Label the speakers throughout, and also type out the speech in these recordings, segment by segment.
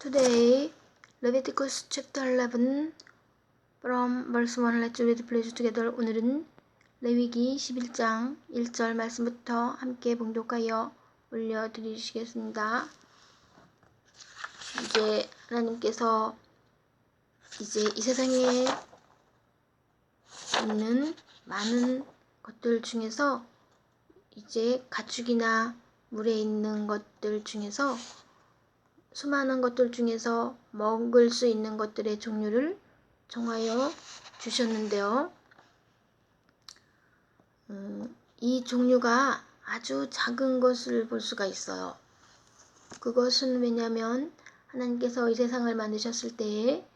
Speaker 1: Today, Leviticus chapter 11 from verse 1 Let's read please together. 오늘은 레위기 11장 1절 말씀부터 함께 봉독하여 올려드리시겠습니다. 이제 하나님께서 이제 이 세상에 있는 많은 것들 중에서 이제 가축이나 물에 있는 것들 중에서 수많은 것들 중에서 먹을 수 있는 것들의 종류를 정하여 주셨는데요. 음, 이 종류가 아주 작은 것을 볼 수가 있어요. 그것은 왜냐하면 하나님께서 이 세상을 만드셨을 때에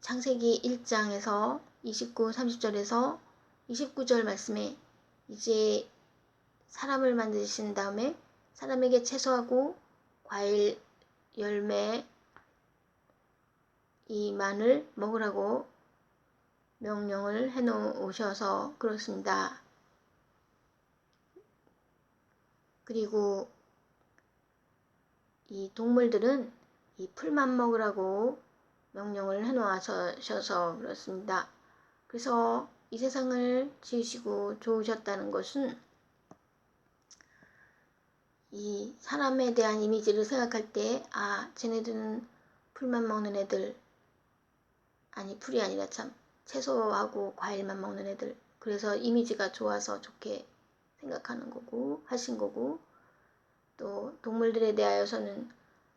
Speaker 1: 창세기 1장에서 29, 30절에서 29절 말씀에 이제 사람을 만드신 다음에 사람에게 채소하고 과일, 열매, 이만을 먹으라고 명령을 해 놓으셔서 그렇습니다. 그리고 이 동물들은 이 풀만 먹으라고 명령을 해 놓으셔서 그렇습니다. 그래서 이 세상을 지으시고 좋으셨다는 것은 이 사람에 대한 이미지를 생각할 때, 아, 쟤네들은 풀만 먹는 애들, 아니, 풀이 아니라 참, 채소하고 과일만 먹는 애들. 그래서 이미지가 좋아서 좋게 생각하는 거고, 하신 거고, 또 동물들에 대하여서는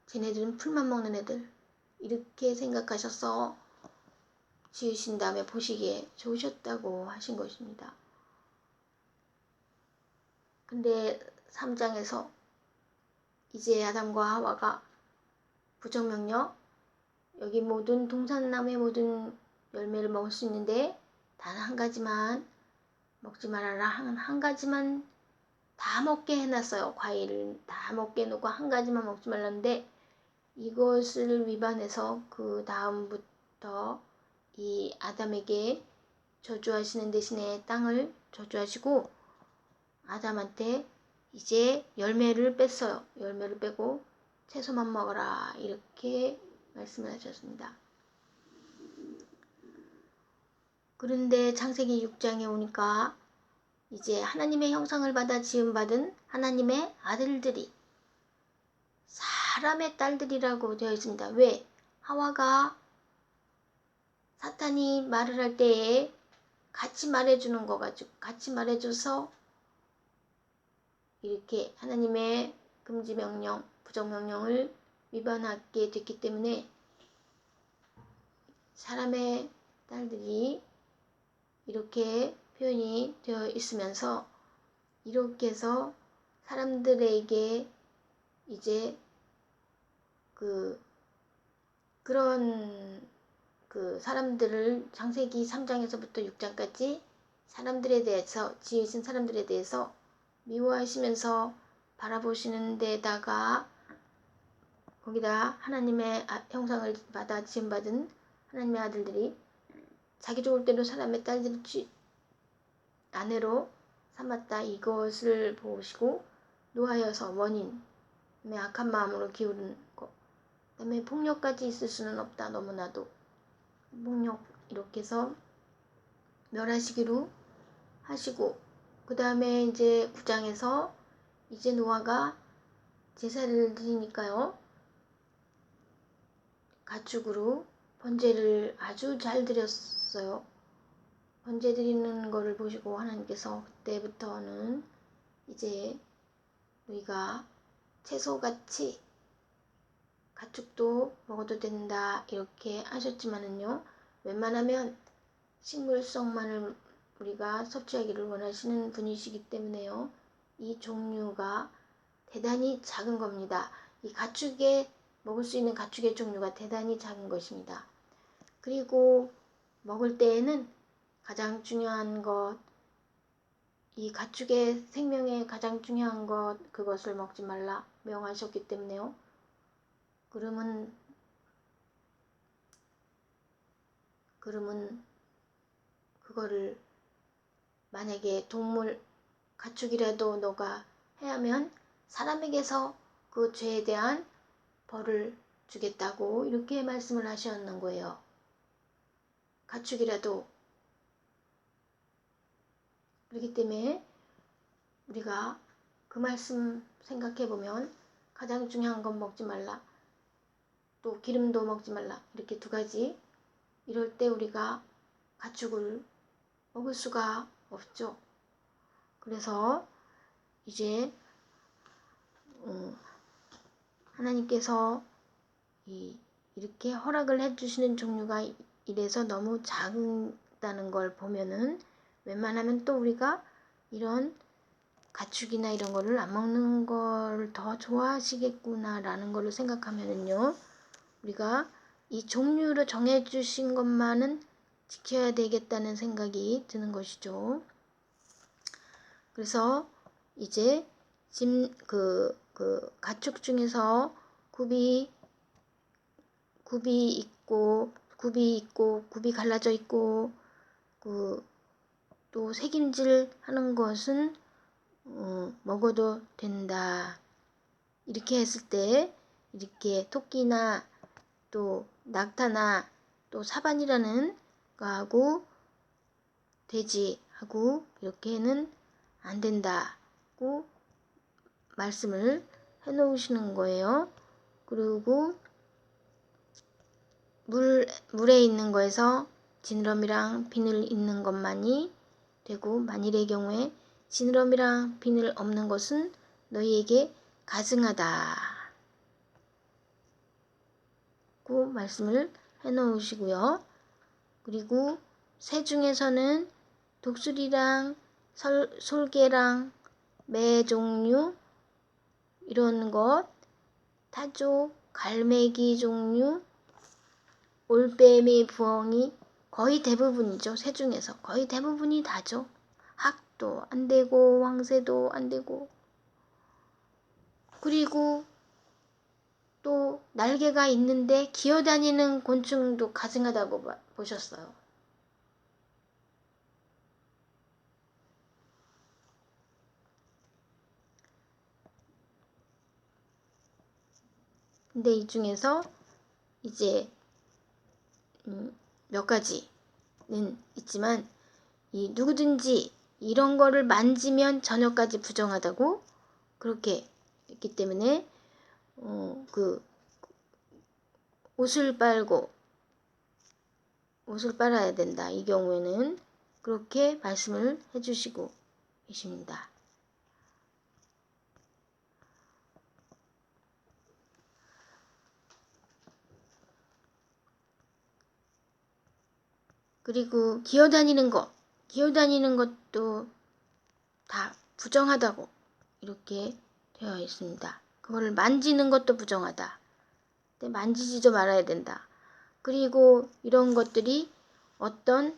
Speaker 1: 쟤네들은 풀만 먹는 애들. 이렇게 생각하셔서 지으신 다음에 보시기에 좋으셨다고 하신 것입니다. 근데 3장에서 이제 아담과 하와가 부정명령 여기 모든 동산나무의 모든 열매를 먹을 수 있는데 단 한 가지만 먹지 말아라. 한, 한 가지만 다 먹게 해놨어요. 과일을 다 먹게 해놓고 한 가지만 먹지 말랐는데 이것을 위반해서 그 다음부터 이 아담에게 저주하시는 대신에 땅을 저주하시고 아담한테 이제 열매를 뺐어요. 열매를 빼고 채소만 먹어라. 이렇게 말씀을 하셨습니다. 그런데 창세기 6장에 오니까 이제 하나님의 형상을 받아 지음받은 하나님의 아들들이 사람의 딸들이라고 되어 있습니다. 왜? 하와가 사탄이 말을 할 때에 같이 말해주는 거 가지고 같이 말해줘서 이렇게 하나님의 금지 명령, 부정 명령을 위반하게 됐기 때문에 사람의 딸들이 이렇게 표현이 되어 있으면서 이렇게 해서 사람들에게 이제 그 그런 그 사람들을 창세기 3장에서부터 6장까지 사람들에 대해서 지으신 사람들에 대해서 미워하시면서 바라보시는 데다가 거기다 하나님의 아, 형상을 받아 지음 받은 하나님의 아들들이 자기 좋을 대로 사람의 딸들을 아내로 삼았다. 이것을 보시고 노하여서 원인 악한 마음으로 기울는 거 그다음에 폭력까지 있을 수는 없다 너무나도. 폭력 이렇게 해서 멸하시기로 하시고 그 다음에 이제 9장에서 이제 노아가 제사를 드리니까요. 가축으로 번제를 아주 잘 드렸어요. 번제 드리는 거를 보시고 하나님께서 그때부터는 이제 우리가 채소같이 가축도 먹어도 된다 이렇게 하셨지만은요. 웬만하면 식물성만을 우리가 섭취하기를 원하시는 분이시기 때문에요. 이 종류가 대단히 작은 겁니다. 이 가축에 먹을 수 있는 가축의 종류가 대단히 작은 것입니다. 그리고 먹을 때에는 가장 중요한 것, 이 가축의 생명에 가장 중요한 것, 그것을 먹지 말라 명하셨기 때문에요. 그러면, 그러면 그거를 만약에 동물, 가축이라도 너가 해하면 사람에게서 그 죄에 대한 벌을 주겠다고 이렇게 말씀을 하셨는 거예요. 가축이라도 그렇기 때문에 우리가 그 말씀 생각해 보면 가장 중요한 건 먹지 말라. 또 기름도 먹지 말라. 이렇게 두 가지. 이럴 때 우리가 가축을 먹을 수가 없죠. 그래서 이제 음, 하나님께서 이, 이렇게 허락을 해주시는 종류가 이래서 너무 작다는 걸 보면은 웬만하면 또 우리가 이런 가축이나 이런 거를 안 먹는 걸 더 좋아하시겠구나라는 거를 생각하면은요. 우리가 이 종류를 정해주신 것만은 지켜야 되겠다는 생각이 드는 것이죠. 그래서 이제 짐, 그, 그 가축 중에서 굽이, 굽이 있고, 굽이 있고, 굽이 갈라져 있고, 그, 또 색임질 하는 것은 어, 먹어도 된다. 이렇게 했을 때 이렇게 토끼나 또 낙타나 또 사반이라는 거하고 돼지하고 이렇게는 안 된다고 말씀을 해 놓으시는 거예요. 그리고 물, 물에 있는 거에서 지느러미랑 비늘 있는 것만이 되고 만일의 경우에 지느러미랑 비늘 없는 것은 너희에게 가증하다. 고 말씀을 해 놓으시고요. 그리고 새 중에서는 독수리랑 설, 솔개랑 매 종류 이런 것, 타조, 갈매기 종류, 올빼미, 부엉이 거의 대부분이죠. 새 중에서 거의 대부분이 다죠. 학도 안 되고 황새도 안 되고 그리고 또 날개가 있는데 기어다니는 곤충도 가증하다고 보셨어요. 근데 이 중에서 이제 음, 몇 가지는 있지만 이 누구든지 이런 거를 만지면 저녁까지 부정하다고 그렇게 했기 때문에 어, 그 옷을 빨고 옷을 빨아야 된다. 이 경우에는 그렇게 말씀을 해주시고 계십니다. 그리고 기어다니는 것, 기어다니는 것도 다 부정하다고 이렇게 되어 있습니다. 그거를 만지는 것도 부정하다. 만지지도 말아야 된다. 그리고 이런 것들이 어떤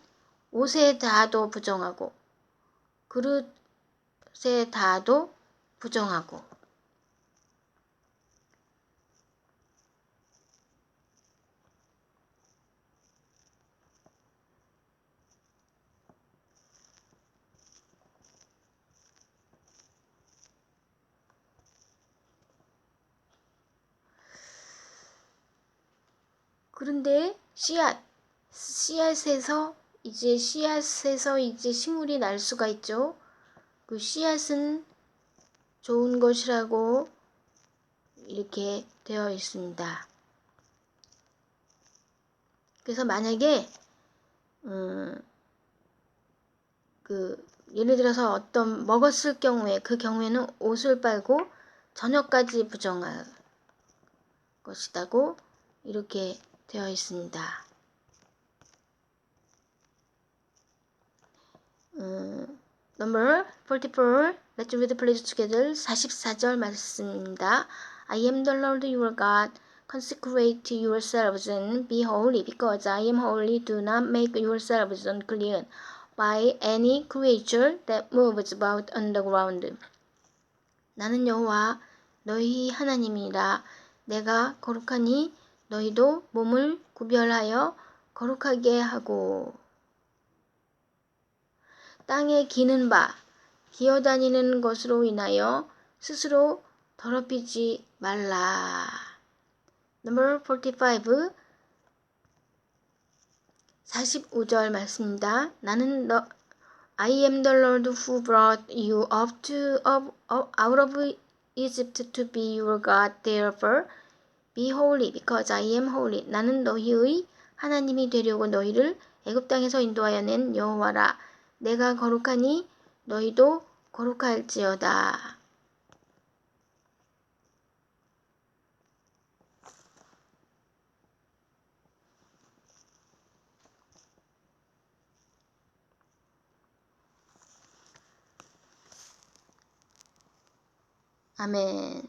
Speaker 1: 옷에 닿아도 부정하고 그릇에 닿아도 부정하고 그런데 씨앗, 씨앗에서 이제 씨앗에서 이제 식물이 날 수가 있죠. 그 씨앗은 좋은 것이라고 이렇게 되어 있습니다. 그래서 만약에 음, 그 예를 들어서 어떤 먹었을 경우에 그 경우에는 옷을 빨고 저녁까지 부정할 것이다고 이렇게 되어 있습니다. 음, number 44. Let's read pledge together. 44절 말씀입니다. I am the Lord your God. Consecrate yourselves and be holy, because I am holy. Do not make yourselves unclean by any creature that moves about on the ground. 나는 여호와 너희 하나님이라 내가 거룩하니 너희도 몸을 구별하여 거룩하게 하고 땅에 기는 바 기어다니는 것으로 인하여 스스로 더럽히지 말라. Number 45 45절 말씀입니다. 나는 너 I am the Lord who brought you up to of, of, out of Egypt to be your God. Therefore, be holy because I am holy. 나는 너희의 하나님이 되려고 너희를 애굽 땅에서 인도하여 낸 여호와라. 내가 거룩하니 너희도 거룩할지어다. 아멘.